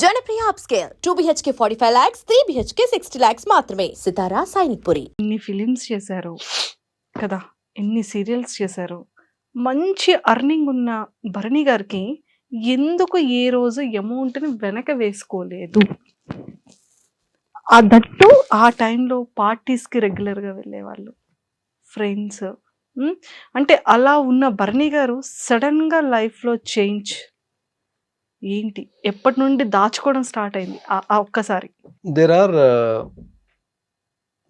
Janapriya upscale. Two BHK forty five lakhs three BHK sixty lakhs మాత్రమే. సితారా సైనిక్ పురి. Films చేశారు కదా ఎన్ని సీరియల్స్ చేశారు. మంచి అర్నింగ్ ఉన్న భరణి గారికి ఎందుకు ఏ రోజు అమౌంట్ని వెనక వేసుకోలేదు? ఆ దట్టు ఆ టైంలో పార్టీస్కి రెగ్యులర్గా వెళ్ళేవాళ్ళు. ఫ్రెండ్స్ అంటే అలా ఉన్న భరణి గారు సడన్గా లైఫ్లో చేంజ్ ఏంటి? ఎప్పటి నుండి దాచుకోవడం స్టార్ట్ అయింది? ఆ- ఒక్కసారి. There are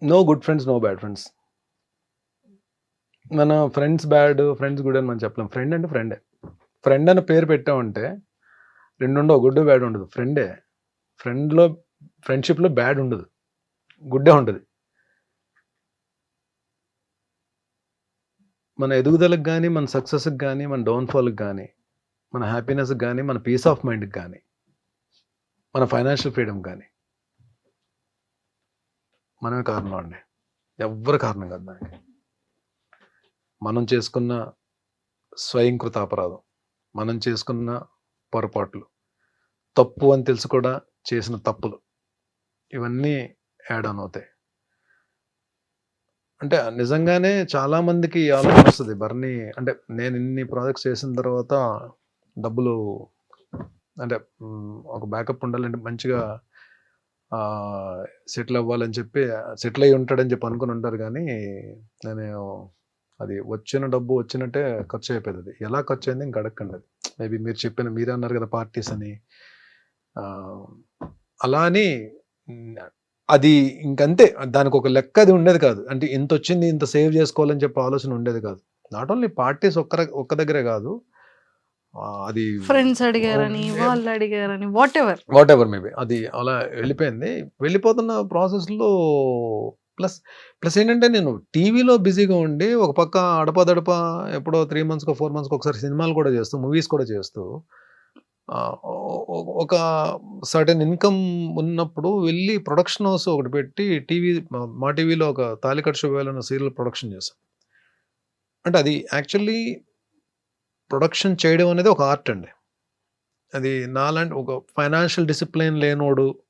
no good friends no bad friends మన ఫ్రెండ్స్ బ్యాడ్ ఫ్రెండ్స్ గుడ్ అని మనం చెప్పలేం. ఫ్రెండ్ అంటే ఫ్రెండే ఫ్రెండ్ అని పేరు పెట్టామంటే రెండు ఉండవు గుడ్ బ్యాడ్ ఉండదు ఫ్రెండే ఫ్రెండ్లో ఫ్రెండ్షిప్లో బ్యాడ్ ఉండదు. గుడ్డే ఉంటుంది. మన ఎదుగుదలకు కానీ మన సక్సెస్కి కానీ మన డౌన్ఫాల్కి కానీ మన హ్యాపీనెస్కి కానీ మన పీస్ ఆఫ్ మైండ్కి కానీ మన ఫైనాన్షియల్ ఫ్రీడమ్ కానీ మనమే కారణం అండి. ఎవ్వరు కారణం కాదు దానికి. మనం చేసుకున్న స్వయంకృత అపరాధం మనం చేసుకున్న పొరపాట్లు తప్పు అని తెలిసి కూడా చేసిన తప్పులు ఇవన్నీ యాడ్ ఆన్ అవుతాయి. అంటే నిజంగానే చాలా మందికి ఈ ఆలోచన వస్తుంది బర్నీ అంటే నేను ఇన్ని ప్రాజెక్ట్స్ చేసిన తర్వాత డబ్బులు అంటే ఒక బ్యాకప్ ఉండాలంటే మంచిగా సెటిల్ అవ్వాలని చెప్పి సెటిల్ అయ్యి ఉంటాడని చెప్పి అనుకుని ఉంటారు కానీ నేను అది వచ్చిన డబ్బు వచ్చినట్టే ఖర్చు అయిపోయింది. అది ఎలా ఖర్చు అయింది ఇంక అడగండి అది. మేబీ మీరు చెప్పిన మీరే అన్నారు కదా పార్టీస్ అని. అలా అని అది ఇంకంతే. దానికి ఒక లెక్క అది ఉండేది కాదు. అంటే ఇంత వచ్చింది ఇంత సేవ్ చేసుకోవాలని చెప్పి ఆలోచన ఉండేది కాదు. నాట్ ఓన్లీ పార్టీస్ ఒక్క ఒక్క దగ్గరే కాదు అది ఫ్రెండ్స్ అడిగారని. వాళ్ళు అడిగారని whatever whatever maybe అది అలా వెళ్ళిపోయింది. వెళ్ళిపోతున్న ప్రాసెస్లో ప్లస్ ప్లస్ ఏంటంటే నేను టీవీలో బిజీగా ఉండి ఒక పక్క అడపదడప ఎప్పుడో త్రీ మంత్స్కో ఫోర్ మంత్స్కి ఒకసారి సినిమాలు కూడా చేస్తూ మూవీస్ కూడా చేస్తూ ఒక సర్టెన్ ఇన్కమ్ ఉన్నప్పుడు వెళ్ళి ప్రొడక్షన్ హౌస్ ఒకటి పెట్టి టీవీ మా టీవీలో ఒక తాలికట్ శుభాలన్న సీరియల్ ప్రొడక్షన్ చేశాం అంటే అది యాక్చువల్లీ ప్రొడక్షన్ చేయడం అనేది ఒక ఆర్ట్ అండి. అది నాలాంటి ఒక ఫైనాన్షియల్ డిసిప్లిన్ లేనోడు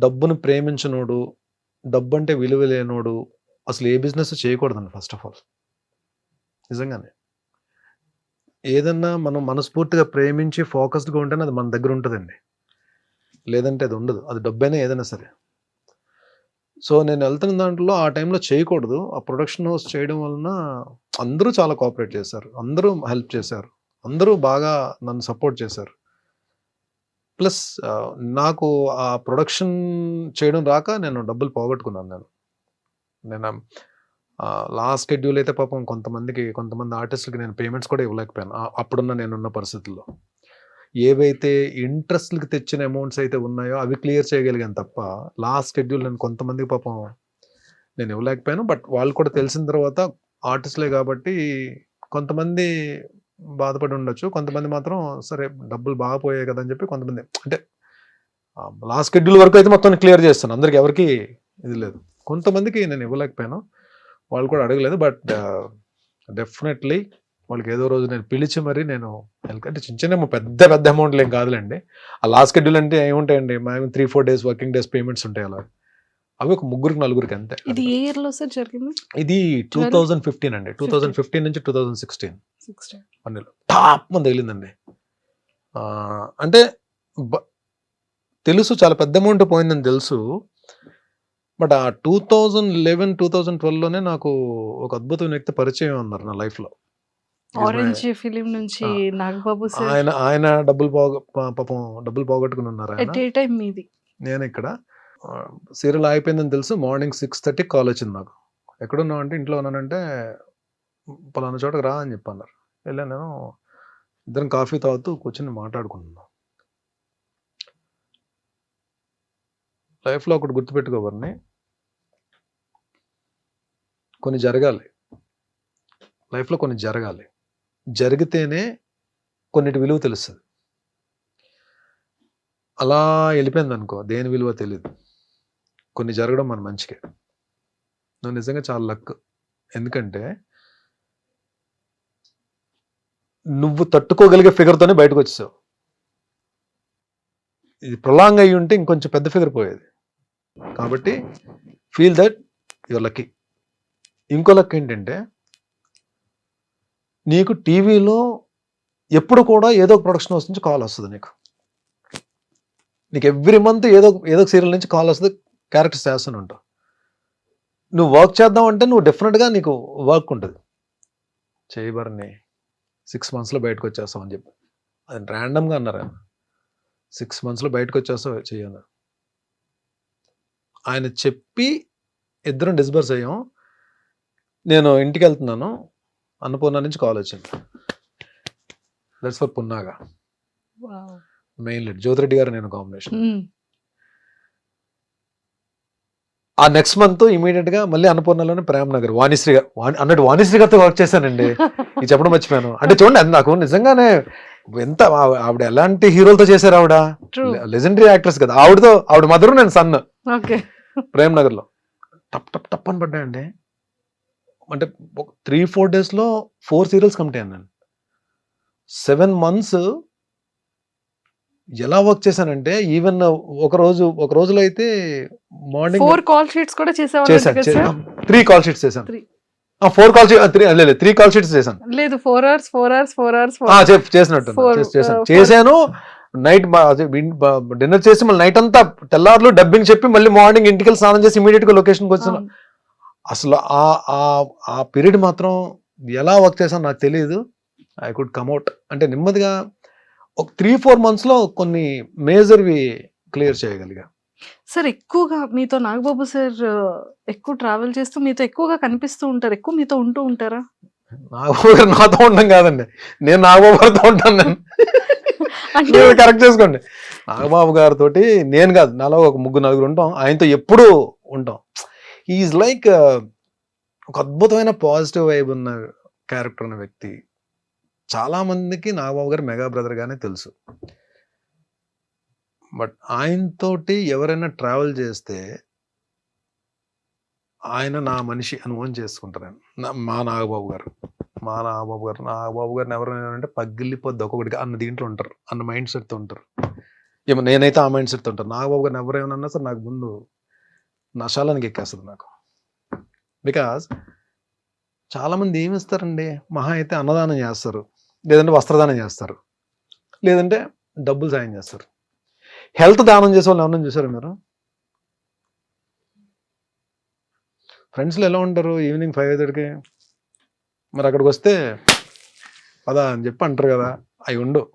డబ్బును ప్రేమించనోడు డబ్బు అంటే విలువ లేనోడు అసలు ఏ బిజినెస్ చేయకూడదండి ఫస్ట్ ఆఫ్ ఆల్. నిజంగానే. ఏదన్నా మనం మనస్ఫూర్తిగా ప్రేమించి ఫోకస్డ్గా ఉంటేనే అది మన దగ్గర ఉంటుందండి. లేదంటే అది ఉండదు. అది డబ్బైనా ఏదైనా సరే. సో నేను వెళ్తున్న దాంట్లో ఆ టైంలో చేయకూడదు. ఆ ప్రొడక్షన్ హౌస్ చేయడం వలన అందరూ చాలా కోఆపరేట్ చేశారు. అందరూ హెల్ప్ చేశారు. అందరూ బాగా నన్ను సపోర్ట్ చేశారు. ప్లస్ నాకు ఆ ప్రొడక్షన్ చేయడం రాక నేను డబ్బులు పోగొట్టుకున్నాను నేను. నేను లాస్ట్ షెడ్యూల్ అయితే పాపం కొంతమందికి కొంతమంది ఆర్టిస్టులకి నేను పేమెంట్స్ కూడా ఇవ్వలేకపోయాను. అప్పుడున్న నేనున్న పరిస్థితుల్లో. ఏవైతే ఇంట్రెస్ట్లకి తెచ్చిన అమౌంట్స్ అయితే ఉన్నాయో అవి క్లియర్ చేయగలిగాను తప్ప లాస్ట్ షెడ్యూల్ నేను కొంతమందికి పాపం నేను ఇవ్వలేకపోయాను. బట్ వాళ్ళు కూడా తెలిసిన తర్వాత ఆర్టిస్ట్లే కాబట్టి కొంతమంది బాధపడి ఉండొచ్చు. కొంతమంది మాత్రం సరే డబ్బులు బాగా పోయాయి కదా అని చెప్పి కొంతమంది అంటే లాస్ట్ షెడ్యూల్ వరకు అయితే మొత్తం క్లియర్ చేస్తాను. అందరికి ఎవరికి ఇది లేదు. కొంతమందికి నేను ఇవ్వలేకపోయాను. వాళ్ళు కూడా అడగలేదు. బట్ డెఫినెట్లీ వాళ్ళకి ఏదో రోజు నేను పిలిచి మరి నేను అంటే చిన్న చిన్న పెద్ద పెద్ద అమౌంట్లు ఏం కాదులేండి. ఆ లాస్ట్ షెడ్యూల్ అంటే ఏముంటాయండి? మేము three four days working days payments ఉంటాయి అలా. అవి ఒక ముగ్గురికి నలుగురికి అంతే. ఇది ఏ ఇయర్లో సార్ జరిగింది? ఇది టూ? థౌజండ్ ఫిఫ్టీన్ అండి. టూ థౌజండ్ ఫిఫ్టీన్ నుంచి టూ థౌజండ్ సిక్స్టీన్ సిక్స్టీన్ పన్నెండు టాప్ మంది తగిలిందండి ఆ, అంటే తెలుసు చాలా పెద్ద అమౌంట్ పోయిందని తెలుసు. బట్ ఆ two thousand eleven two thousand ట్వెల్వ్లోనే నాకు ఒక అద్భుతమైన వ్యక్తి పరిచయం ఉన్నారు నా లైఫ్లో ఆరెంజ్ ఫిలిం నుంచి. నాగబాబు ఆయన ఆయన డబ్బులు పోగ పాపం డబ్బులు పోగొట్టుకుని ఉన్నారు ఎట్ ఏ టైం మీది. నేను ఇక్కడ. సీరియల్ అయిపోయిందని తెలుసు. మార్నింగ్ సిక్స్ థర్టీ కాల్ వచ్చింది నాకు. ఎక్కడున్నావు అంటే ఇంట్లో ఉన్నానంటే పలానా చోటకి రా అని చెప్పన్నారు. వెళ్ళాను నేను. ఇద్దరం కాఫీ తాగుతూ కూర్చొని మాట్లాడుకుంటున్నాం. లైఫ్లో ఒకటి గుర్తుపెట్టుకోవాలని కొన్ని జరగాలి. లైఫ్లో కొన్ని జరగాలి. జరిగితేనే కొన్నిటి విలువ తెలుస్తుంది. అలా వెళ్ళిపోయింది అనుకో దేని విలువ తెలియదు కొన్ని జరగడం మన మంచికే. నువ్వు నిజంగా చాలా లక్. ఎందుకంటే నువ్వు తట్టుకోగలిగే ఫిగర్తోనే బయటకు వచ్చేసావు ఇది ప్రొలాంగ్ అయ్యి ఉంటే ఇంకొంచెం పెద్ద ఫిగర్ పోయేది. కాబట్టి ఫీల్ దట్ యువర్ లక్కీ. ఇంకో లక్ ఏంటంటే నీకు టీవీలో ఎప్పుడు కూడా ఏదో ఒక ప్రొడక్షన్ హౌస్ నుంచి కాల్ వస్తుంది నీకు. నీకు ఎవ్రీ మంత్ ఏదో ఏదో ఒక సీరియల్ నుంచి కాల్ వస్తుంది క్యారెక్టర్స్ చేస్తూనే ఉంటావు. నువ్వు వర్క్ చేద్దాం అంటే నువ్వు డెఫినెట్గా నీకు వర్క్ ఉంటుంది. చేయబరని సిక్స్ మంత్స్లో బయటకు వచ్చేస్తావు అని చెప్పి. అది ర్యాండమ్గా అన్నారు ఆయన. సిక్స్ మంత్స్లో బయటకు వచ్చేస్తావు చెయ్యను ఆయన చెప్పి ఇద్దరం డిస్బర్స్ అయ్యాం. నేను ఇంటికి వెళ్తున్నాను. అన్నపూర్ణ నుంచి కాల్ వచ్చింది. That's for Punnaga main lead Jyothi Reddy గారు నేను కాంబినేషన్ ఉమ్. ఆ నెక్స్ట్ మంత్ ఇమీడియట్గా మళ్ళీ అన్నపూర్ణలోనే ప్రేమ్ నగర్ వాణిశ్రీ అన్నట్టు వాణిశ్రీ గారితో వర్క్ చేశానండి. ఇది చెప్పడం మర్చిపోయాను. అంటే చూడండి అది నాకు నిజంగానే ఎంత ఆవిడ ఎలాంటి హీరోలతో చేశారు ఆవిడ. లెజెండరీ యాక్ట్రెస్ కదా. ఆవిడతో ఆవిడ మదరు నేను సన్. ఓకే ప్రేమ్ నగర్లో టప్ టప్ టప్ అని పడ్డాయండి. అంటే త్రీ ఫోర్ డేస్లో ఫోర్ సీరియల్స్ కంప్లీట్ అయ్యాను నేను సెవెన్ మంత్స్ ఎలా వర్క్ చేశానంటే ఈవెన్ ఒక రోజు ఒక రోజులో అయితే మార్నింగ్ ఫోర్ కాల్ షీట్స్ కూడా చేశాను త్రీ కాల్ షీట్స్ చేశాను. ఫోర్ కాల్ త్రీ లేదు త్రీ కాల్ షీట్స్ చేశాను. లేదు four hours four hours four hours చేసినట్టు చేశాను. uh. చేశాను నైట్ డిన్నర్ చేసి మళ్ళీ నైట్ అంతా తెల్లారులు డబ్బింగ్ చెప్పి మళ్ళీ మార్నింగ్ ఇంటికి స్నానం చేసి ఇమీడియట్గా లొకేషన్కి వచ్చాను అసలు ఆ ఆ పీరియడ్ మాత్రం ఎలా వర్క్ చేశాను నాకు తెలియదు ఐ కుడ్ కమ్అట్ అంటే నెమ్మదిగా ఒక త్రీ ఫోర్ మంత్స్లో కొన్ని మేజర్వి క్లియర్ చేయగలిగా. సార్ ఎక్కువగా మీతో నాగబాబు సార్ ఎక్కువ ట్రావెల్ చేస్తూ మీతో ఎక్కువగా కనిపిస్తూ ఉంటారు. ఎక్కువ మీతో ఉంటూ ఉంటారా? నాగబాబు గారు నాతో ఉండడం కాదండి. నేను నాగబాబు గారితో ఉంటాను నేను. అంటే కరెక్ట్ చేసుకోండి. నాగబాబు గారితో నేను కాదు నాలో ఒక ముగ్గురు నలుగురు ఉంటాం. ఆయనతో ఎప్పుడూ ఉంటాం. ఈజ్ లైక్ ఒక అద్భుతమైన పాజిటివ్ వైబ్ ఉన్న క్యారెక్టర్ ఉన్న వ్యక్తి. చాలా మందికి నాగబాబు గారు మెగా బ్రదర్గానే తెలుసు. బట్ ఆయనతోటి ఎవరైనా ట్రావెల్ చేస్తే ఆయన నా మనిషి అనుభవం చేసుకుంటారు మా నాగబాబు గారు. మా నాగబాబు గారు నాగబాబు గారిని ఎవరైనా అంటే పగిలిపోద్ది ఒక్కొక్కటిగా అన్న దీంట్లో ఉంటారు. అన్న మైండ్ సెట్తో ఉంటారు. ఏమో నేనైతే ఆ మైండ్ సెట్తో ఉంటాను. నాగబాబు గారిని ఎవరేమన్నా సరే నాకు ముందు నశాలానికి ఎక్కేస్తుంది నాకు. బికాస్ చాలామంది ఏమి ఇస్తారండి మహా అయితే అన్నదానం చేస్తారు. లేదంటే వస్త్రదానం చేస్తారు. లేదంటే డబ్బులు సాయం చేస్తారు. హెల్త్ దానం చేసే వాళ్ళు ఎవరైనా చూసారా మీరు? ఫ్రెండ్స్లో ఎలా ఉంటారు? ఈవినింగ్ ఫైవ్ థర్టీకి మరి అక్కడికి వస్తే పదా అని చెప్పి అంటారు కదా. అవి ఉండు.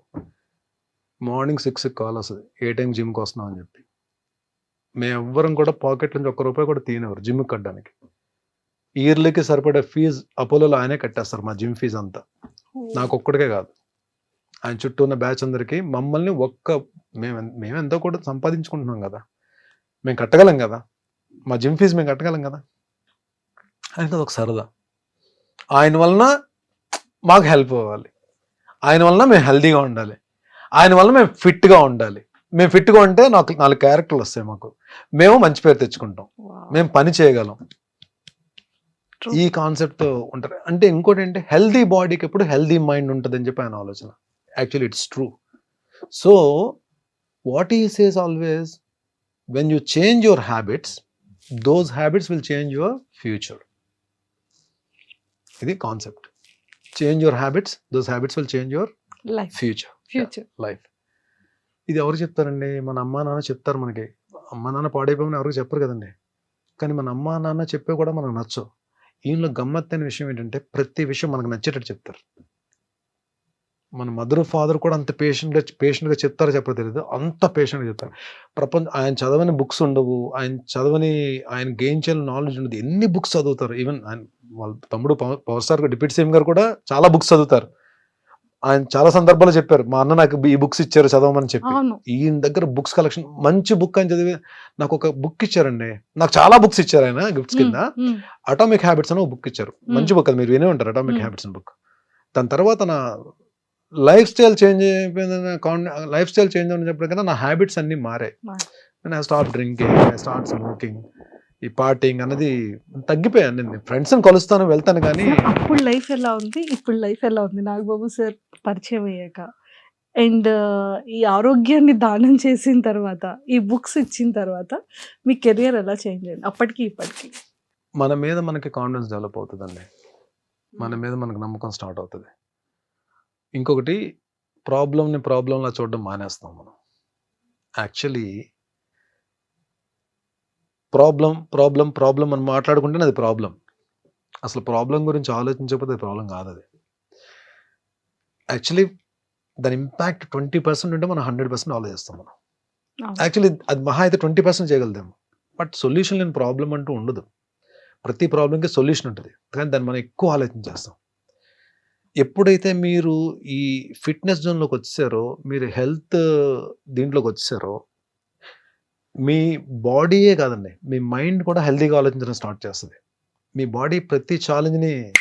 మార్నింగ్ సిక్స్కి కాల్ వస్తుంది. ఏ టైం జిమ్కి వస్తున్నావు అని చెప్పి. మేము ఎవ్వరం కూడా పాకెట్ నుంచి ఒక్క రూపాయి కూడా తీనేవారు జిమ్కి కట్టడానికి. ఇయర్లీకి సరిపడే ఫీజు అపోలోలో ఆయనే కట్టేస్తారు మా జిమ్ ఫీజు అంతా. నాకు ఒక్కడికే కాదు. ఆయన చుట్టూ ఉన్న బ్యాచ్ అందరికీ మమ్మల్ని ఒక్క మేము మేము ఎంతో కూడా సంపాదించుకుంటున్నాం కదా. మేము కట్టగలం కదా. మా జిమ్ ఫీజు మేము కట్టగలం కదా. ఆయనకి అదొక సరదా. ఆయన వలన మాకు హెల్ప్ అవ్వాలి. ఆయన వలన మేము హెల్తీగా ఉండాలి. ఆయన వలన మేము ఫిట్గా ఉండాలి. మేము ఫిట్గా ఉంటే నాకు నాలుగు క్యారెక్టర్లు వస్తాయి మాకు. మేము మంచి పేరు తెచ్చుకుంటాం. మేము పని చేయగలం. ఈ కాన్సెప్ట్ ఉంటారు. అంటే ఇంకోటి ఏంటి? హెల్దీ బాడీకి ఎప్పుడు హెల్దీ మైండ్ ఉంటుంది అని చెప్పి ఆయన ఆలోచన. Actually it's true so what he says always when you change your habits those habits will change your future ఇది concept change your habits those habits will change your life future future life ఇది ఎవరు చెప్తారండి? మన అమ్మా నాన్న చెప్తారు మనకి. అమ్మా నాన్న పాడైపోయిన ఎవరికి చెప్పరు కదండి. కానీ మన అమ్మా నాన్న చెప్పే కూడా మనకు నచ్చవు. ఈయనలో గమ్మత్తైన విషయం ఏంటంటే ప్రతి విషయం మనకు నచ్చేటట్టు చెప్తారు. మన మదర్ ఫాదర్ కూడా అంత పేషెంట్గా పేషెంట్గా చెప్తారో చెప్పరు తెలియదు అంత పేషెంట్గా చెప్తారు. ప్రపంచం ఆయన చదవని బుక్స్ ఉండవు. ఆయన చదవని ఆయన గెయిన్ చేయని నాలెడ్జ్ ఉండదు. ఎన్ని బుక్స్ చదువుతారు? ఈవెన్ ఆయన వాళ్ళ తమ్ముడు power power star deputy CM గారు కూడా చాలా బుక్స్ చదువుతారు. ఆయన చాలా సందర్భాల్లో చెప్పారు. మా అన్న నాకు ఈ బుక్స్ ఇచ్చారు చదవమని చెప్పి. ఈయన దగ్గర బుక్స్ కలెక్షన్ మంచి బుక్ అని చదివి నాకు ఒక బుక్ ఇచ్చారండి. నాకు చాలా బుక్స్ ఇచ్చారు ఆయన గిఫ్ట్స్ కింద. అటామిక్ హ్యాబిట్స్ అని ఒక బుక్ ఇచ్చారు. మంచి బుక్ అది మీరు వినే ఉంటారు అటామిక్. హ్యాబిట్స్ అని బుక్ దాని తర్వాత నా లైఫ్ స్టైల్ చేంజ్ అయిపోయిందని లైఫ్ స్టైల్ చేంజ్ అని చెప్పడం కన్నా నా హ్యాబిట్స్ అన్ని మారాయి. మారాయి. I start drinking I start smoking ఈ పార్టింగ్ అన్నది తగ్గిపోయాను నేను. ఫ్రెండ్స్ని కలుస్తాను వెళ్తాను కానీ అప్పుడు లైఫ్ ఎలా ఉంది? ఇప్పుడు లైఫ్ ఎలా ఉంది? నాగబాబు సార్ పరిచయం అయ్యాక. అండ్ ఈ ఆరోగ్యాన్ని దానం చేసిన తర్వాత ఈ బుక్స్ ఇచ్చిన తర్వాత మీ కెరియర్ ఎలా చేంజ్ అయింది? అప్పటికి ఇప్పటికి. మన మీద మనకి కాన్ఫిడెన్స్ డెవలప్ అవుతుందండి. మన మీద మనకు నమ్మకం స్టార్ట్ అవుతుంది. ఇంకొకటి ప్రాబ్లమ్ని ప్రాబ్లంలా చూడడం మానేస్తాం మనం. యాక్చువల్లీ ప్రాబ్లం ప్రాబ్లం ప్రాబ్లం అని మాట్లాడుకుంటేనే అది ప్రాబ్లం. అసలు ప్రాబ్లం గురించి ఆలోచించకపోతే అది ప్రాబ్లం కాదు అది. యాక్చువల్లీ దాని ఇంపాక్ట్ ట్వంటీ పర్సెంట్ ఉంటే మనం హండ్రెడ్ పర్సెంట్ ఆలోచిస్తాం మనం. యాక్చువల్లీ అది మహా అయితే ట్వంటీ పర్సెంట్ చేయగలుగుతాము. బట్ సొల్యూషన్ లేని ప్రాబ్లం అంటూ ఉండదు. ప్రతి ప్రాబ్లంకి సొల్యూషన్ ఉంటుంది. కానీ దాన్ని మనం ఎక్కువ ఆలోచించేస్తాం ఎప్పుడైతే మీరు ఈ ఫిట్నెస్ జోన్లోకి వచ్చారో మీరు హెల్త్ దీంట్లోకి వచ్చారో మీ బాడీయే కాదండి. మీ మైండ్ కూడా హెల్తీగా ఆలోచించడం స్టార్ట్ చేస్తుంది. మీ బాడీ ప్రతి ఛాలెంజ్ని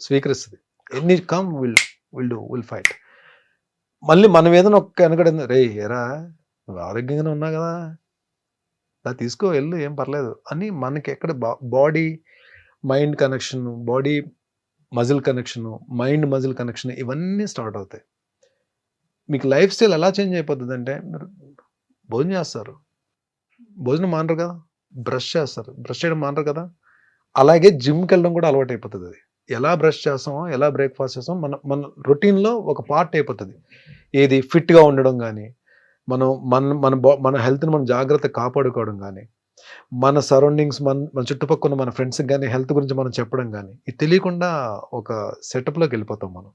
స్వీకరిస్తుంది. ఎన్ని come will will do will fight. మళ్ళీ మనం ఏదైనా ఒక్క వెనకడింది రే ఎరా నువ్వు ఆరోగ్యంగానే ఉన్నావు కదా. అలా తీసుకో వెళ్ళు ఏం పర్లేదు. అని మనకి ఎక్కడ body mind connection body muscle connection mind muscle connection ఇవన్నీ స్టార్ట్ అవుతాయి. మీకు లైఫ్ స్టైల్ ఎలా చేంజ్ అయిపోతుంది అంటే మీరు భోజనం చేస్తారు. భోజనం మానరు కదా. బ్రష్ చేస్తారు. బ్రష్ చేయడం మానరు కదా. అలాగే జిమ్కి వెళ్ళడం కూడా అలవాటు అయిపోతుంది అది. ఎలా బ్రష్ చేస్తామో ఎలా బ్రేక్ఫాస్ట్ చేస్తామో మన మన రొటీన్లో ఒక పార్ట్ అయిపోతుంది. ఏది ఫిట్గా ఉండడం కానీ మనం మన మన బా మన హెల్త్ని మనం జాగ్రత్త కాపాడుకోవడం కానీ మన సరౌండింగ్స్ మన మన చుట్టుపక్కల ఉన్న మన ఫ్రెండ్స్కి కానీ హెల్త్ గురించి మనం చెప్పడం కానీ ఇది తెలియకుండా ఒక సెటప్లోకి వెళ్ళిపోతాం మనం.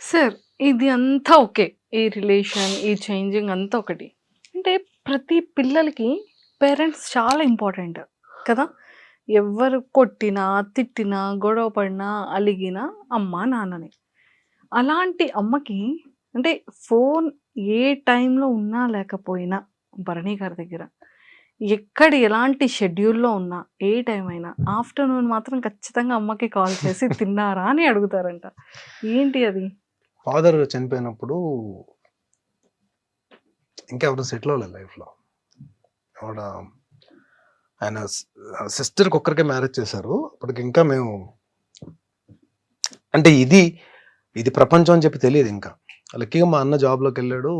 సార్ ఇది అంతా ఓకే. ఈ రిలేషన్ ఈ చేంజింగ్ అంతా ఒకటి. అంటే ప్రతి పిల్లలకి పేరెంట్స్ చాలా ఇంపార్టెంట్ కదా. ఎవరు కొట్టినా తిట్టినా గొడవ పడినా అలిగినా అమ్మ నాన్నని. అలాంటి అమ్మకి అంటే ఫోన్ ఏ టైంలో ఉన్నా లేకపోయినా భరణి గారి దగ్గర ఎక్కడ ఎలాంటి షెడ్యూల్లో ఉన్నా ఏ టైం అయినా ఆఫ్టర్నూన్ మాత్రం ఖచ్చితంగా అమ్మకి కాల్ చేసి తిన్నారా అని అడుగుతారంట. ఏంటి అది? ఫాదర్ చనిపోయినప్పుడు ఇంకెవరు సెటిల్ అవ్వలేదు లైఫ్లో. ఆవిడ ఆయన సిస్టర్కి ఒక్కరికే మ్యారేజ్ చేశారు. అప్పటికి ఇంకా మేము అంటే ఇది ఇది ప్రపంచం అని చెప్పి తెలియదు ఇంకా. లక్కీగా మా అన్న జాబ్లోకి వెళ్ళాడు.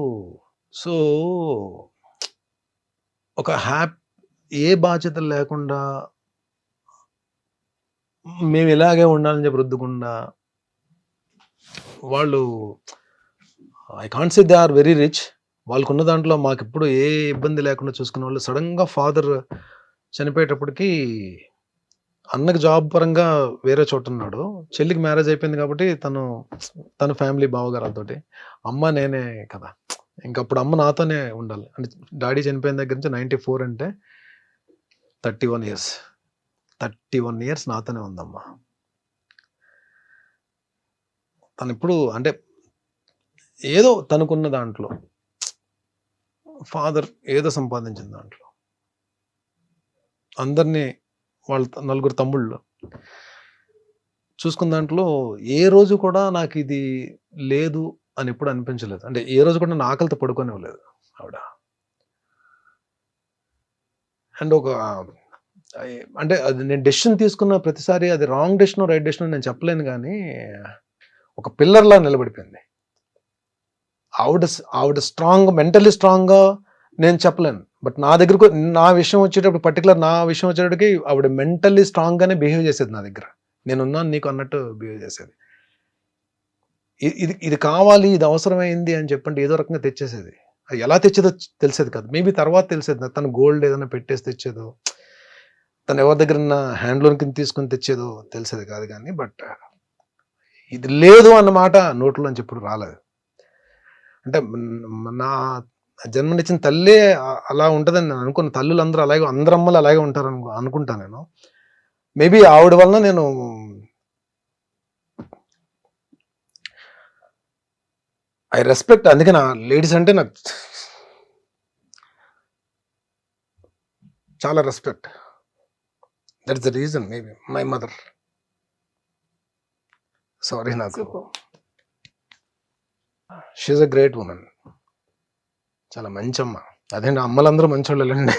సో ఒక హ్యాప్ ఏ బాధ్యతలు లేకుండా మేము ఇలాగే ఉండాలని చెప్పి రుద్దుకుండా వాళ్ళు I can't say they are very rich వాళ్ళకున్న దాంట్లో మాకు ఎప్పుడు ఏ ఇబ్బంది లేకుండా చూసుకునే వాళ్ళు సడన్గా ఫాదర్ చనిపోయేటప్పటికి అన్నకి జాబ్ పరంగా వేరే చోట ఉన్నాడు. చెల్లికి మ్యారేజ్ అయిపోయింది కాబట్టి తను తన ఫ్యామిలీ బావగారాలతోటి అమ్మ నేనే కదా. ఇంకప్పుడు అమ్మ నాతోనే ఉండాలి. అంటే డాడీ చనిపోయిన దగ్గర నుంచి నైంటీ ఫోర్ అంటే thirty one years. Thirty one years నాతోనే ఉందమ్మ. తను ఇప్పుడు అంటే ఏదో తనకున్న దాంట్లో ఫాదర్ ఏదో సంపాదించిన దాంట్లో. అందరినీ వాళ్ళ త- నలుగురు తమ్ముళ్ళు. చూసుకున్న దాంట్లో ఏ రోజు కూడా నాకు ఇది లేదు అని ఎప్పుడు అనిపించలేదు. అంటే ఏ రోజు కూడా నా ఆకలితో పడుకోనివ్వలేదు ఆవిడ. అండ్ ఒక అంటే అది నేను డెసిషన్ తీసుకున్న ప్రతిసారి అది రాంగ్ డెసిషన్ రైట్ డెసిషన్ నేను చెప్పలేను కానీ ఒక పిల్లర్లా నిలబడిపోయింది. ఆవిడ ఆవిడ స్ట్రాంగ్ మెంటలీ స్ట్రాంగ్గా నేను చెప్పలేను. బట్ నా దగ్గరకు నా విషయం వచ్చేటప్పుడు పర్టికులర్ నా విషయం వచ్చేటప్పటికి ఆవిడ మెంటల్లీ స్ట్రాంగ్గానే బిహేవ్ చేసేది నా దగ్గర. నేను ఉన్నాను నీకు అన్నట్టు బిహేవ్ చేసేది. ఇది ఇది కావాలి ఇది అవసరమైంది అని చెప్పండి ఏదో రకంగా తెచ్చేసేది. అది ఎలా తెచ్చేదో తెలిసేది కాదు. మేబీ తర్వాత తెలిసేది. తను గోల్డ్ ఏదైనా పెట్టేసి తెచ్చేదో తను ఎవరి దగ్గర హ్యాండ్లోన్ కింద తీసుకొని తెచ్చేదో తెలిసేది కాదు కానీ బట్ ఇది లేదు అన్నమాట నోట్లో నుంచి ఎప్పుడు రాలేదు. అంటే నా జన్మనిచ్చిన తల్లే అలా ఉంటుందని నేను అనుకున్న తల్లులందరూ అలాగే అందరు అమ్మలు అలాగే ఉంటారు అనుకు అనుకుంటా నేను. మేబీ ఆవిడ వలన నేను ఐ రెస్పెక్ట్ అందుకే నా లేడీస్ అంటే నాకు చాలా respect. That's the reason maybe. My mother. Sorry నాకు. షీఈ్ అ గ్రేట్ ఉమెన్ చాలా మంచి అమ్మ అదే నా అమ్మలందరూ మంచోళ్ళండి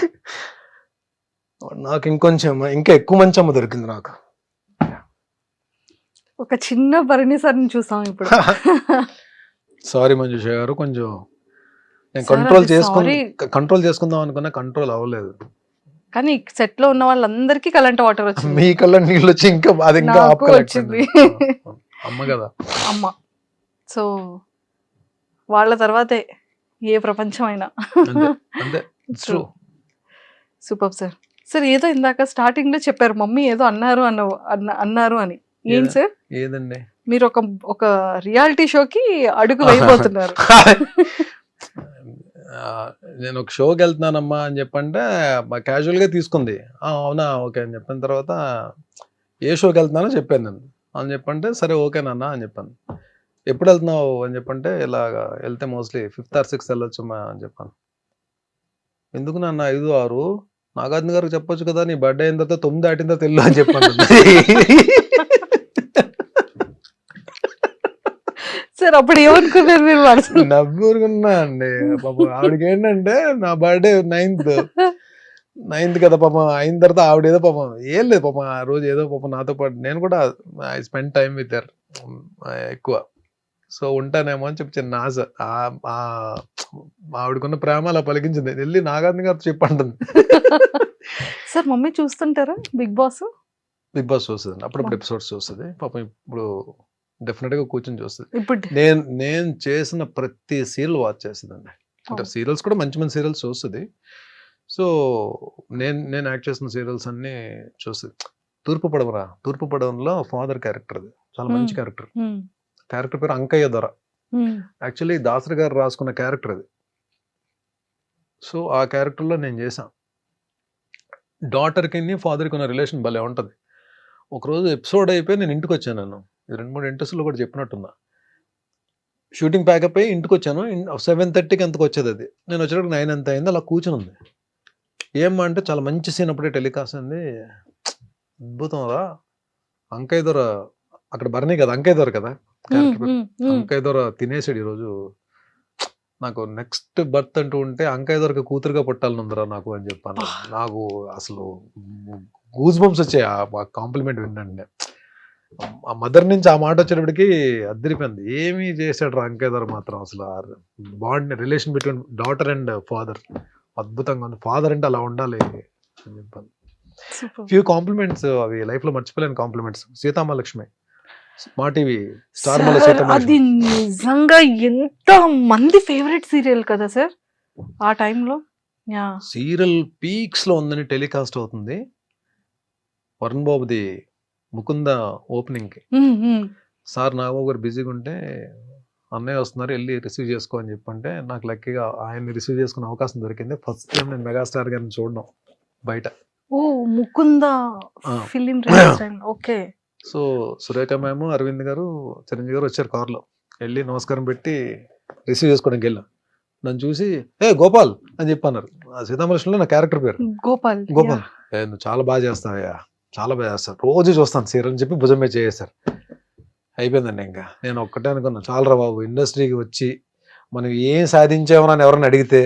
నాకు ఇంకొంచెం ఇంకా ఎక్కువ మంచి అమ్మ దొరికింది నాకు. ఒక చిన్న భరణి సార్ని చూసాం ఇప్పుడు. సారీ మంజుష గారు కొంచెం నేను కంట్రోల్ చేసుకుని. కంట్రోల్ చేసుకుందాం అనుకున్నా కంట్రోల్ అవ్వలేదు. కానీ సెట్లో ఉన్న వాళ్ళందరికీ కరెంట్ వాటర్ వచ్చింది. మీ కళ్ళ నీళ్ళు వచ్చి ఇంకా అది ఇంకా. వచ్చింది. అమ్మ కదా. అమ్మ. సో వాళ్ళ తర్వాతే ఏ ప్రపంచం అయినా సూపర్ సార్. సార్ ఏదో ఇందాక స్టార్టింగ్లో చెప్పారు మమ్మీ ఏదో అన్నారు అన్న అన్న- అన్నారు అని. ఏం? సార్? ఏదండి? మీరు ఒక ఒక రియాలిటీ షోకి అడుగు వేయబోతున్నారు. ఆ, నేను ఒక షోకి వెళ్తున్నానమ్మా అని చెప్పంటే క్యాజువల్గా తీసుకుంది. "ఆ, అవునా ఓకే అని చెప్పిన తర్వాత ఏ షోకి వెళ్తున్నానో చెప్పాను నేను అని చెప్పంటే సరే ఓకేనన్నా అని చెప్పాను. ఎప్పుడు వెళ్తున్నావు అని చెప్పంటే ఇలాగా వెళ్తే మోస్ట్లీ ఫిఫ్త్ ఆర్ సిక్స్త్ వెళ్ళొచ్చమ్మా అని చెప్పాను. ఎందుకు నాన్న ఐదు ఆరు? నాగార్జున గారికి చెప్పొచ్చు కదా నీ బర్త్డే అయిన తర్వాత తొమ్మిది దాటిన తర్వాత వెళ్ళు అని చెప్పాను సార్ అప్పుడు ఏమనుకున్నారు మీరు మనసులో? నవ్వురుకున్నా అండి. పాపం ఆవిడకి ఏంటంటే నా బర్త్డే నైన్త్ నైన్త్ కదా పాపం అయిన తర్వాత ఆవిడ ఏదో పాపం ఏం లేదు పాపం ఆ రోజు ఏదో పాపం నాతో పాటు నేను కూడా I spend time with their ఎక్కువ. సో ఉంటానేమో అని చెప్పి చిన్న ఆశ. ఆవిడకున్న ప్రేమ అలా పలికించింది. వెళ్ళి నాగార్జున గారు చెప్పంటుంది. Sir mummy చూస్తుంటారా? Big Boss? Big boss చూస్తుంది అప్పుడప్పుడు ఎపిసోడ్స్ చూస్తుంది. పాపం ఇప్పుడు డెఫినెట్గా కూర్చొని చూస్తుంది. ఇప్పుడు నేను నేను చేసిన ప్రతి సీరియల్ వాచ్ చేస్తుందండి. అంటే. సీరియల్స్ కూడా మంచి మంచి సీరియల్స్ చూస్తుంది. సో నేను నేను యాక్ట్ చేసిన సీరియల్స్ అన్ని చూస్తుంది. తూర్పు పడవరా తూర్పు పడవలో ఫాదర్ క్యారెక్టర్ అది చాలా మంచి. క్యారెక్టర్. క్యారెక్టర్ పేరు అంకయ్య దొర. ఉమ్, యాక్చువల్లీ దాసరి గారు రాసుకున్న క్యారెక్టర్ అది. సో ఆ క్యారెక్టర్లో నేను చేశాను. డాటర్కి ఫాదర్కి ఉన్న రిలేషన్ భలే ఉంటుంది. ఒకరోజు ఎపిసోడ్ అయిపోయి నేను ఇంటికి వచ్చాను నేను ఇది రెండు మూడు ఇంట్రెస్ట్లో కూడా చెప్పినట్టున్నా. షూటింగ్ ప్యాకప్ అయ్యి ఇంటికి వచ్చాను సెవెన్ థర్టీకి ఎంతకు వచ్చేది అది. నేను వచ్చేటప్పుడు నైన్ ఎంత అయింది అలా కూర్చుని ఉంది. ఏమ్మా అంటే చాలా మంచి సీన్ అప్పుడే టెలికాస్ట్ అయింది. అద్భుతం రా. అంకయ్య దొర అక్కడ భరణి కదా అంకయ్య దొర కదా? అంకయ్య దొర తినేసాడు ఈరోజు. నాకు నెక్స్ట్ బర్త్ అంటూ ఉంటే అంకయ్య దొరకి కూతురుగా పుట్టాలని ఉందిరా నాకు అని చెప్పాను. నాకు అసలు గూజ్ బంప్స్ వచ్చాయి. ఆ కాంప్లిమెంట్ విన్నండి ఆ మదర్ నుంచి ఆ మాట వచ్చేటప్పటికి అద్దరిపోయింది ఏమీ చేశాడు రా అంకయ్య దొర మాత్రం అసలు bond relation between daughter and father అద్భుతంగా ఉంది. ఫాదర్ అంటే అలా ఉండాలి అని చెప్పాను. ఫ్యూ కాంప్లిమెంట్స్ అవి లైఫ్లో మర్చిపోలేని కాంప్లిమెంట్స్ సీతామహాలక్ష్మి. మా టీవీ స్టార్ అది నిజంగా ఎంత మంది ఫేవరెట్ సీరియల్ కదా సార్? ఆ టైంలో? యా. సీరియల్ పీక్స్లో ఉందని టెలికాస్ట్ అవుతుంది. వరుణ్ బాబుది ముకుంద ఓపెనింగ్కి. సార్ నాగబాబు గారు బిజీగా ఉంటే అన్నయ్య వస్తున్నారు వెళ్ళి రిసీవ్ చేసుకో అని చెప్పంటే నాకు లక్కీగా ఆయన్ని రిసీవ్ చేసుకునే అవకాశం దొరికింది. ఫస్ట్ టైం నేను మెగాస్టార్ గారిని చూడడం బయట. ఓ Mukunda. Film okay. So Surekha మేము అరవింద్ గారు చిరంజీవి గారు వచ్చారు కార్లో. వెళ్ళి నమస్కారం పెట్టి రిసీవ్ చేసుకోవడానికి వెళ్ళాం. నన్ను చూసి ఏ గోపాల్ అని చెప్పి అన్నారు. ఆ సీతామహాలక్ష్మిలో నా క్యారెక్టర్ పేరు. గోపాల్ గోపాల్. నువ్వు చాలా బాగా చేస్తావయ్యా. చాలా బాగా చేస్తావు. రోజు చూస్తాను సీరియల్ అని చెప్పి భుజం మీద చేసేసారు అయిపోయిందండి ఇంకా. నేను ఒక్కటే అనుకున్నా చాలరా బాబు ఇండస్ట్రీకి వచ్చి మనం ఏం సాధించామని ఎవరైనా అడిగితే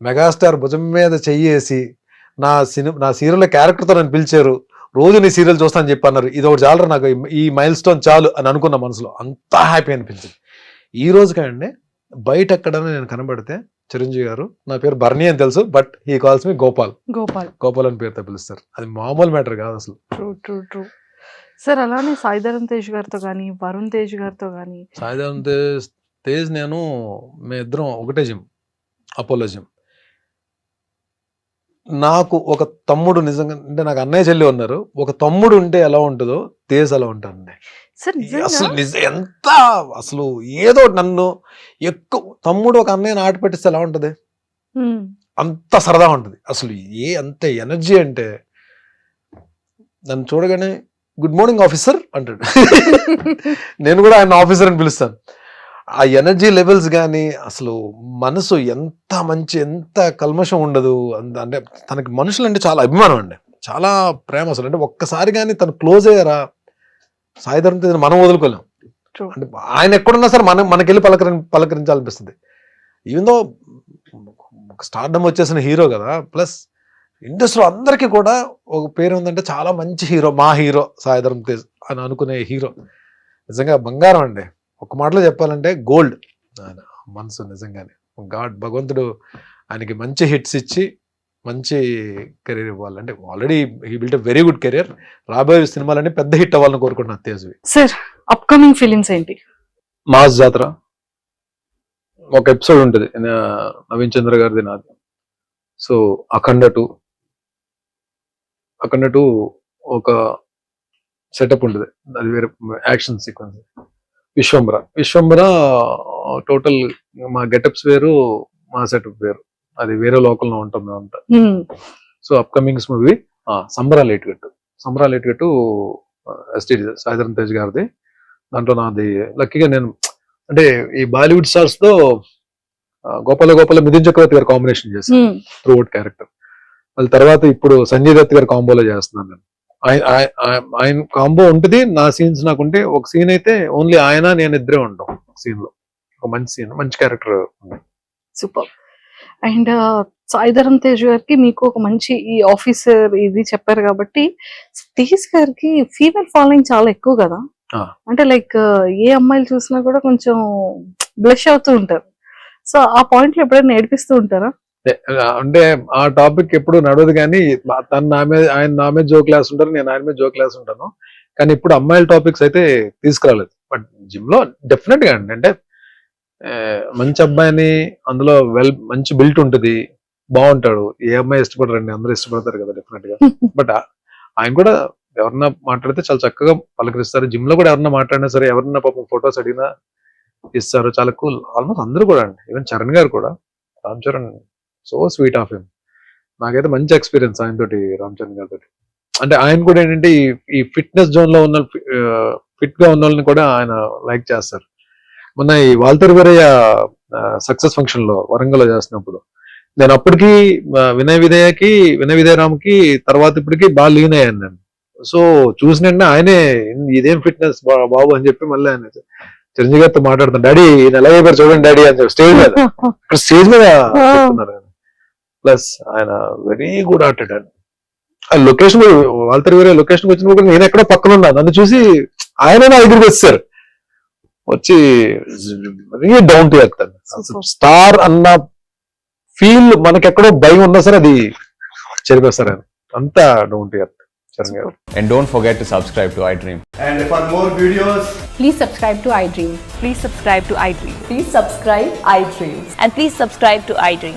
మెగాస్టార్ భుజం మీద చెయ్యేసి నా సినిమా నా సీరియల్ క్యారెక్టర్తో నన్ను పిలిచారు. రోజు నీ సీరియల్ చూస్తాను చెప్పి అన్నారు ఇది ఒకటి చాలరా నాకు ఈ- ఈ మైల్ స్టోన్ చాలు అని అనుకున్న మనసులో అంతా హ్యాపీ అనిపించింది. ఈ రోజు కండి బయట ఎక్కడైనా నేను కనబడితే చిరంజీవి గారు నా పేరు బర్నీ అని తెలుసు but he calls me Gopal. Gopal. Gopal అని పేరుతో పిలుస్తారు. అది మామూలు మ్యాటర్ కాదు అసలు. ట్రూ ట్రూ ట్రూ సార్ అలానే సాయిధరం తేజ్ గారితో కానీ వరుణ్ తేజ్ గారితో కానీ సాయిధరం తేజ్ తేజ్ నేను మీ ఇద్దరం ఒకటే జిమ్ అపోలో జిమ్ నాకు ఒక తమ్ముడు నిజంగా అంటే నాకు అన్నయ్య చెల్లి ఉన్నారు. ఒక తమ్ముడు ఉంటే ఎలా ఉంటుందో తేజ్ అలా ఉంటానండి సార్ అసలు నిజ ఎంత అసలు ఏదో నన్ను ఎక్కువ తమ్ముడు ఒక అన్నయ్యని ఆట పెట్టిస్తే ఎలా ఉంటది? అంత సరదా ఉంటుంది. అసలు ఏ అంత ఎనర్జీ అంటే నన్ను చూడగానే గుడ్ మార్నింగ్ ఆఫీసర్ అంటాడు. నేను కూడా ఆయన ఆఫీసర్ అని పిలుస్తాను. ఆ ఎనర్జీ లెవెల్స్ కానీ అసలు మనసు ఎంత మంచి ఎంత కల్మషం ఉండదు. అంటే తనకి మనుషులు అంటే చాలా అభిమానం అండి. చాలా ప్రేమ అసలు. అంటే ఒక్కసారి కానీ తను క్లోజ్ అయ్యారా? సాయిధరం తేజ్ మనం వదులుకోలేం. అంటే ఆయన ఎక్కడున్నా సరే మనం మనకెళ్ళి పలకరి పలకరించాలనిపిస్తుంది. ఈవెందో స్టార్డమ్ వచ్చేసిన హీరో కదా ప్లస్ ఇండస్ట్రీలో అందరికీ కూడా ఒక పేరు ఉందంటే చాలా మంచి హీరో మా హీరో సాయిధరం తేజ్ అని అనుకునే హీరో. నిజంగా బంగారం అండి. ఒక మాటలో చెప్పాలంటే గోల్డ్. ఆయన మనసు నిజంగానే. గాడ్ భగవంతుడు ఆయనకి మంచి హిట్స్ ఇచ్చి మంచి కెరీర్ ఇవ్వాలి. అంటే already he built very good career. రాబోయే సినిమాలన్నీ పెద్ద హిట్ అవ్వాలని కోరుకుంటున్నాను తేజవి. సార్ అప్కమింగ్ ఫిలిమ్స్ ఏంటి? మాస్ జాతర. ఒక ఎపిసోడ్ ఉంటుంది. నవీన్ చంద్ర గారిది నాది. So Akhanda two. Akhanda two ఒక సెటప్ ఉంటుంది. అది వేరే action sequence Vishwambhara Vishwambhara total మా గెటప్స్ వేరు మా సెటప్ వేరు. అది వేరే లోకల్లో ఉంటాం మేమంతా. Hmm. సో అప్కమింగ్స్ మూవీ సంబరా లేట్ గట్టు. సంబరా లేట్ గట్టు ఎస్టీడీ సాయిధరం తేజ్ గారిది. దాంట్లో నాది లక్కీగా నేను అంటే ఈ బాలీవుడ్ స్టార్స్తో గోపాల గోపాల మిథున్ చక్రవర్తి గారు కాంబినేషన్ చేశాను. త్రూ అవుట్ క్యారెక్టర్ మళ్ళీ తర్వాత ఇప్పుడు సంజయ్ దత్ గారు కాంబోలో చేస్తున్నాను నేను. ఆయన- కాంబో ఉంటుంది. నా సీన్స్ నాకుంటే ఒక సీన్ అయితే ఓన్లీ ఆయన నేను ఇద్దరే ఉంటాం సీన్లో. ఒక మంచి సీన్ మంచి character super and Sai Dharam Tej గారికి మీకు ఒక మంచి ఈ ఆఫీసర్ ఇది చెప్పారు కాబట్టి తేజ్ గారికి ఫీమేల్ ఫాలోయింగ్ చాలా ఎక్కువ కదా. అంటే లైక్ ఏ అమ్మాయిలు చూసినా కూడా కొంచెం బ్లష్ అవుతూ ఉంటారు. సో ఆ పాయింట్లో ఎప్పుడైనా నేర్పిస్తూ ఉంటారా? అంటే ఆ టాపిక్ ఎప్పుడు నడవదు కానీ తను నా మీద ఆయన నా మీద జో క్లాస్ ఉంటారు నేను ఆయన మీద జో క్లాస్ ఉంటాను కానీ ఇప్పుడు అమ్మాయిల టాపిక్స్ అయితే తీసుకురాలేదు. బట్ జిమ్లో డెఫినెట్గా అండి. అంటే మంచి అబ్బాయిని అందులో వెల్ మంచి బిల్ట్ ఉంటుంది బాగుంటాడు. ఏ అమ్మాయి ఇష్టపడరండి? అందరూ ఇష్టపడతారు కదా డెఫినెట్గా. బట్ ఆయన కూడా ఎవరన్నా మాట్లాడితే చాలా చక్కగా పలకరిస్తారు. జిమ్లో కూడా ఎవరన్నా మాట్లాడినా సరే ఎవరన్నా పాపం ఫొటోస్ అడిగినా ఇస్తారు. చాలా కూల్ ఆల్మోస్ట్ అందరూ కూడా అండి. ఈవెన్ చరణ్ గారు కూడా. Ram Charan so sweet of him నాకైతే మంచి ఎక్స్పీరియన్స్ ఆయన తోటి రామ్ చరణ్ గారి తోటి అంటే ఆయన కూడా ఏంటంటే ఈ- ఈ ఫిట్నెస్ జోన్లో ఉన్న ఫిట్గా ఉన్న వాళ్ళని కూడా ఆయన లైక్ చేస్తారు. మొన్న ఈ వాల్తర్ వీరయ్య సక్సెస్ ఫంక్షన్లో వరంగల్లో చేసినప్పుడు నేను అప్పటికి వినయ విధేయకి వినయ విధేయరామ్కి తర్వాత ఇప్పటికి బాగా లీన్ అయ్యాను నేను. సో చూసిన ఆయనే ఇదేం ఫిట్నెస్ బాబు అని చెప్పి మళ్ళీ ఆయన చిరంజీవి గారితో మాట్లాడుతాను డాడీ ఎలా అయిపోయారు చూడండి డాడీ అని చెప్పి స్టేజ్ మీద ఇక్కడ స్టేజ్ మీద ప్లస్ ఆయన వెరీ గుడ్ ఆర్టెడ్ అండ్ ఆ లొకేషన్ వాళ్ళతో వేరే లొకేషన్ వచ్చినప్పుడు కూడా నేను ఎక్కడో పక్కన ఉన్నా నన్ను చూసి ఆయన నా దగ్గరికి వచ్చారు వచ్చి very down to earth Super. Star అన్న ఫీల్ మనకెక్కడో భయం ఉన్నా సరే అది చెరిపేస్తారు ఆయన అంతా down to earth And don't forget to subscribe to iDream. And for more videos, Please subscribe to iDream. Please subscribe to iDream. Please subscribe iDreams. And please subscribe to iDream.